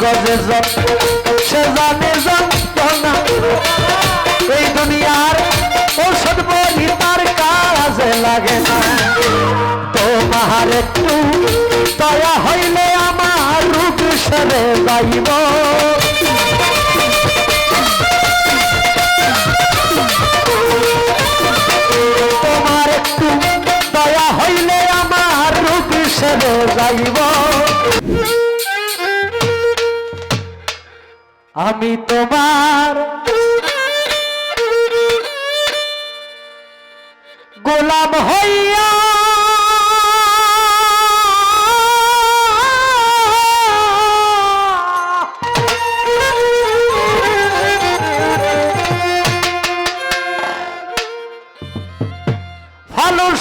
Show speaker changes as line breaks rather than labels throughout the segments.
করে সব সে জানে যন্ত্রণা এই দুনিয়ার ঔষধ বলি তার কাজে লাগে না। তোমার একটু দয়া হইলে আমার রূপ সেরে যাইব। আমি তোমার গোলাম হইয়া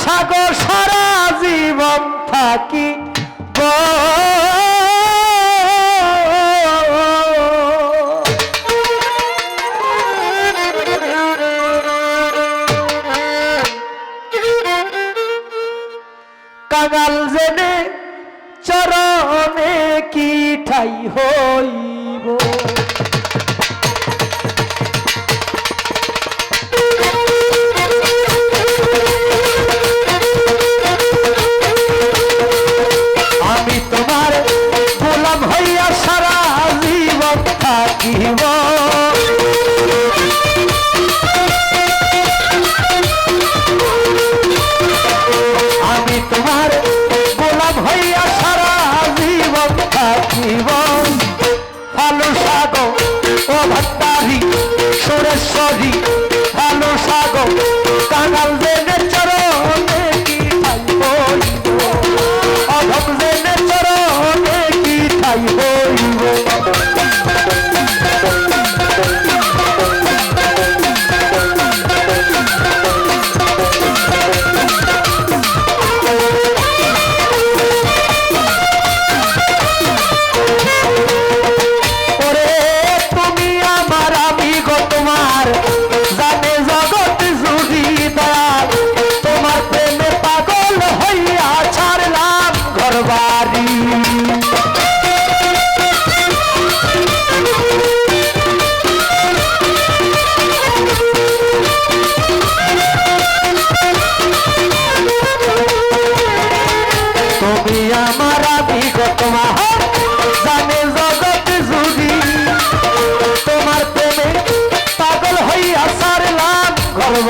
সাগর সারা জীবন থাকি গো। জনে চরণে কি ঠাই হই?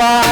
বাবা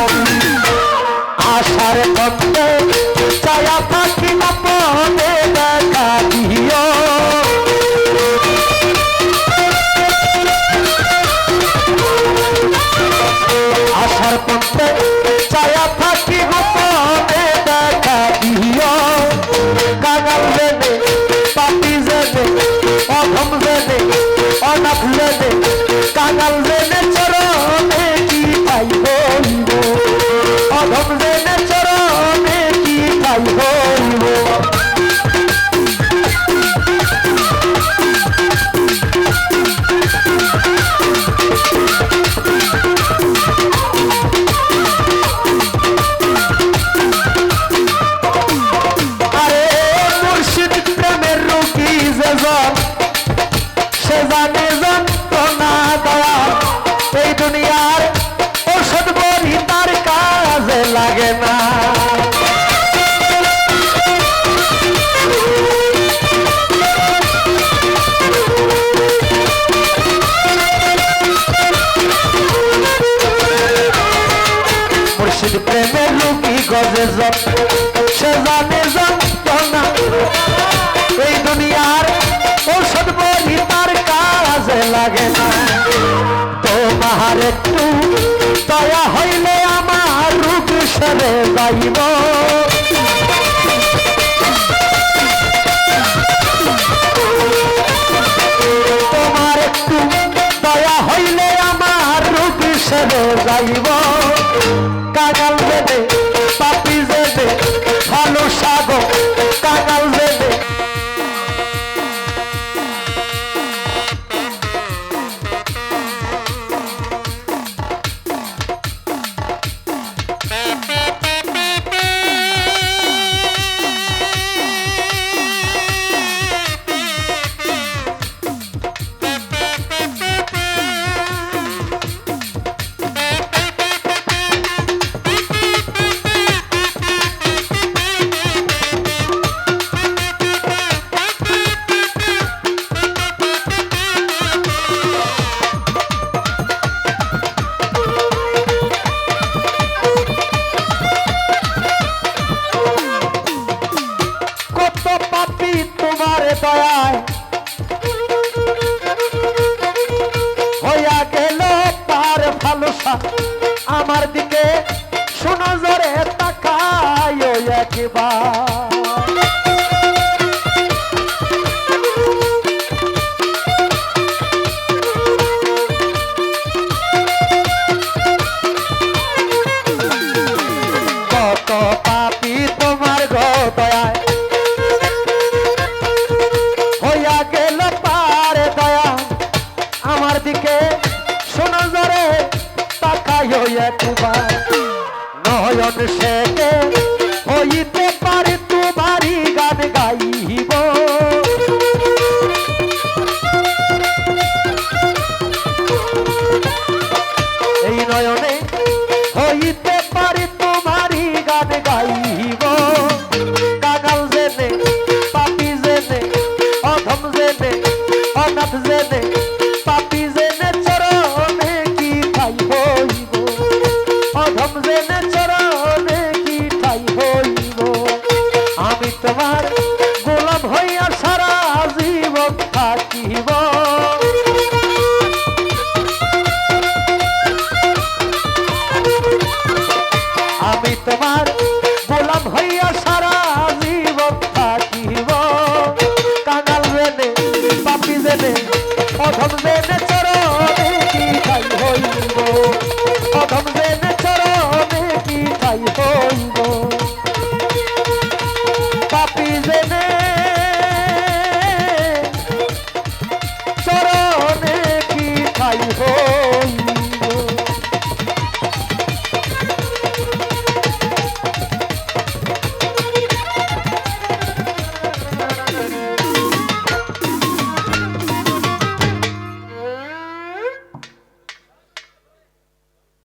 লাগে না। তোমার একটু দয়া হইলে আমার রূপ সেরে যাইব তোমার একটু দয়া হইলে আমার রূপ সেরে যাইব দয়ায়। হইয়া গেল তার ভালোসা আমার দিকে শোনো জরে তাকায় একবার। আমি তোমার গোলাম হইয়া সারা জীবন থাকিব। কাঙাল রেনে পাপি জেনে অধম জেনে